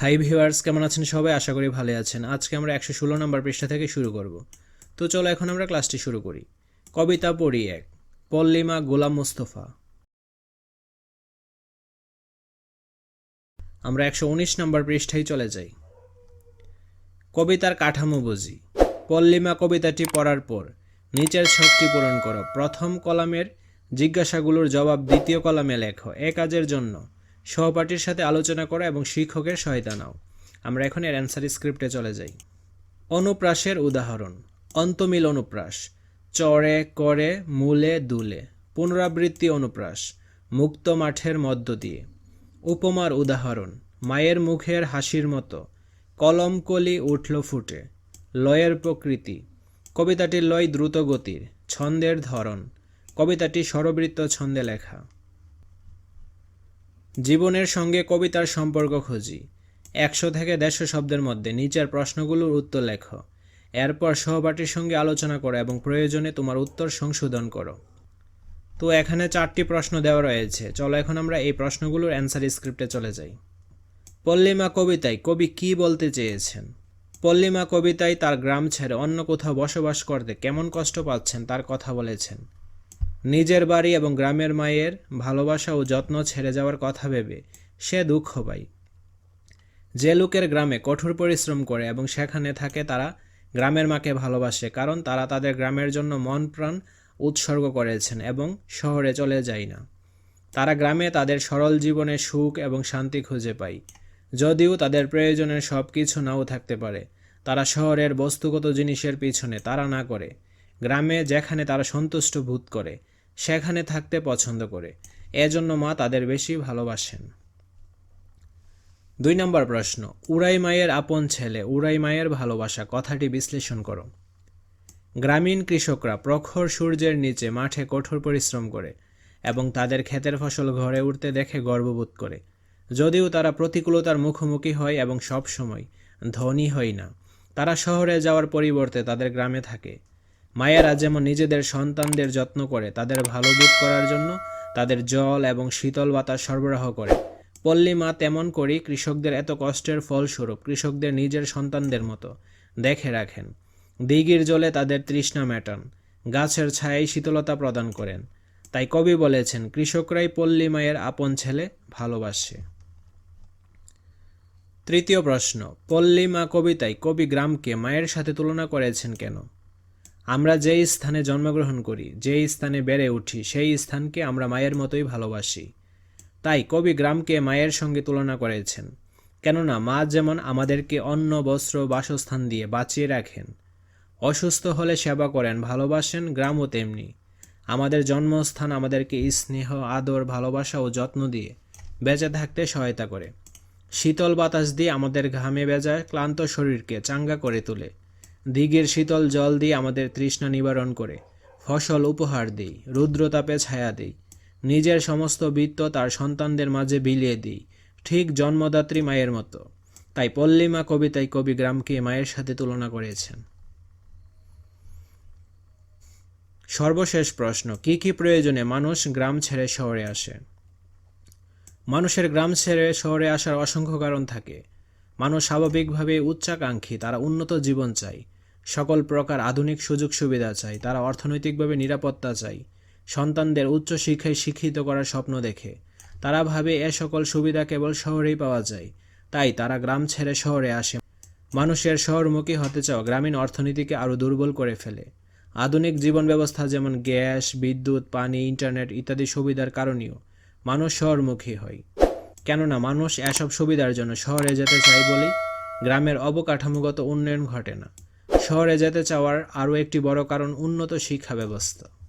Hi viewers কেমন আছেন সবাই? আশা করি ভালো আছেন। আজকে আমরা একশো ষোলো নম্বর পৃষ্ঠা থেকে শুরু করব। তো চলো এখন আমরা ক্লাসটি শুরু করি। কবিতা পড়ি এক। পল্লিমা গোলাম মুস্তফা। আমরা একশো উনিশ নম্বর পৃষ্ঠায় চলে যাই। কবিতার কাঠামো বুঝি। পল্লিমা কবিতাটি পড়ার পর নিচের ছকটি পূরণ করো। প্রথম কলামের জিজ্ঞাসাগুলোর জবাব দ্বিতীয় কলামে লেখো। এ কাজের জন্য। সহপাঠীর সাথে আলোচনা করো এবং শিক্ষকের সহায়তা নাও। আমরা এখন এর অ্যান্সার স্ক্রিপ্টে চলে যাই। অনুপ্রাসের উদাহরণ। অন্তমিল অনুপ্রাস। চড়ে করে, মূলে, দুলে। পুনরাবৃত্তি অনুপ্রাস। মুক্ত মাঠের মধ্য দিয়ে। উপমার উদাহরণ। মায়ের মুখের হাসির মতো। কলমকলি উঠল ফুটে। লয়ের প্রকৃতি। কবিতাটির লয় দ্রুত গতির ছন্দের ধরন। কবিতাটি স্বরবৃত্ত ছন্দে লেখা। জীবনের সঙ্গে কবিতার সম্পর্ক খুঁজি। একশো থেকে দেড়শো শব্দের মধ্যে নিচের প্রশ্নগুলোর উত্তর লেখো। এরপর সহপাঠীর সঙ্গে আলোচনা করো এবং প্রয়োজনে তোমার উত্তর সংশোধন করো। তো এখানে চারটি প্রশ্ন দেওয়া রয়েছে। চলো এখন আমরা এই প্রশ্নগুলোর অ্যান্সার স্ক্রিপ্টে চলে যাই। পল্লিমা কবিতায় কবি কি বলতে চেয়েছেন? পল্লিমা কবিতায় তার গ্রাম ছেড়ে অন্য কোথাও বসবাস করতে কেমন কষ্ট পাচ্ছেন তার কথা বলেছেন। নিজের বাড়ি এবং গ্রামের মায়ের ভালোবাসা ও যত্ন ছেড়ে যাওয়ার কথা ভেবে সে দুঃখ পায়। যে লোকের গ্রামে কঠোর পরিশ্রম করে এবং সেখানে থাকে তারা গ্রামের মাকে ভালোবাসে কারণ তারা তাদের গ্রামের জন্য মন প্রাণ উৎসর্গ করেছেন এবং শহরে চলে যায় না। তারা গ্রামে তাদের সরল জীবনে সুখ এবং শান্তি খুঁজে পায়। যদিও তাদের প্রয়োজনের সব কিছু নাও থাকতে পারে। তারা শহরের বস্তুগত জিনিসের পিছনে তারা না করে। গ্রামে যেখানে তারা সন্তুষ্ট বোধ করে সেখানে থাকতে পছন্দ করে। এজন্য মা তাদের বেশি ভালোবাসেন। দুই নম্বর প্রশ্ন, উড়াই মায়ের আপন ছেলে, উড়াই মায়ের ভালোবাসা, কথাটি বিশ্লেষণ করো। গ্রামীণ কৃষকরা প্রখর সূর্যের নিচে মাঠে কঠোর পরিশ্রম করে এবং তাদের ক্ষেতের ফসল ঘরে উঠতে দেখে গর্ববোধ করে। যদিও তারা প্রতিকূলতার মুখোমুখি হয় এবং সব সময় ধনী হয় না। তারা শহরে যাওয়ার পরিবর্তে তাদের গ্রামে থাকে। মায়েরা যেমন নিজেদের সন্তানদের যত্ন করে, তাদের ভালো বোধ করার জন্য তাদের জল এবং শীতল বাতাস সরবরাহ করে। পল্লী মা তেমন করেই কৃষকদের এত কষ্টের ফলস্বরূপ কৃষকদের নিজের সন্তানদের মতো। দেখে রাখেন, দিঘির জলে তাদের তৃষ্ণা মেটান, গাছের ছায়ায় শীতলতা প্রদান করেন। তাই কবি বলেছেন, কৃষকরাই পল্লী মায়ের আপন ছেলে, ভালোবাসে। তৃতীয় প্রশ্ন, পল্লী মা কবিতায় কবি গ্রামকে মায়ের সাথে তুলনা করেছেন কেন? আমরা যেই স্থানে জন্মগ্রহণ করি, যেই স্থানে বেড়ে উঠি, সেই স্থানকে আমরা মায়ের মতোই ভালোবাসি। তাই কবি গ্রামকে মায়ের সঙ্গে তুলনা করেছেন। কেননা মা যেমন আমাদেরকে অন্ন, বস্ত্র, বাসস্থান দিয়ে বাঁচিয়ে রাখেন, অসুস্থ হলে সেবা করেন, ভালোবাসেন গ্রামও তেমনি। আমাদের জন্মস্থান আমাদেরকে স্নেহ, আদর, ভালোবাসা ও যত্ন দিয়ে বেঁচে থাকতে সহায়তা করে। শীতল বাতাস দিয়ে আমাদের ঘামে বেজায় ক্লান্ত শরীরকে চাঙ্গা করে তোলে। দিঘির শীতল জল দিয়ে আমাদের তৃষ্ণা নিবারণ করে। ফসল উপহার দিই রুদ্রতাপে ছায়া দিই। নিজের সমস্ত বৃত্ত তার সন্তানদের মাঝে বিলিয়ে দিই, ঠিক জন্মদাত্রী মায়ের মতো। তাই পল্লিমা কবিতায় কবি গ্রামকে মায়ের সাথে তুলনা করেছেন। সর্বশেষ প্রশ্ন, কি কি প্রয়োজনে মানুষ গ্রাম ছেড়ে শহরে আসে? মানুষের গ্রাম ছেড়ে শহরে আসার অসংখ্য কারণ থাকে। মানুষ স্বাভাবিকভাবে উচ্চাকাঙ্ক্ষী, তারা উন্নত জীবন চায়। সকল প্রকার আধুনিক সুযোগ সুবিধা চায় তারা অর্থনৈতিকভাবে নিরাপত্তা চায় সন্তানদের উচ্চ শিক্ষায় শিক্ষিত করার স্বপ্ন দেখে। তারা ভাবে এ সকল সুবিধা কেবল শহরেই পাওয়া যায়, তাই তারা গ্রাম ছেড়ে শহরে আসে। মানুষের শহরমুখী হতে চাও গ্রামীণ অর্থনীতিকে আরও দুর্বল করে ফেলে। আধুনিক জীবন ব্যবস্থা যেমন গ্যাস, বিদ্যুৎ, পানি, ইন্টারনেট ইত্যাদি সুবিধার কারণেও মানুষ শহরমুখী হয়। কেননা মানুষ এসব সুবিধার জন্য শহরে যেতে চায় বলেই গ্রামের অবকাঠামোগত উন্নয়ন ঘটে না। শহরে যেতে চাওয়ার আরও একটি বড় কারণ উন্নত শিক্ষা ব্যবস্থা।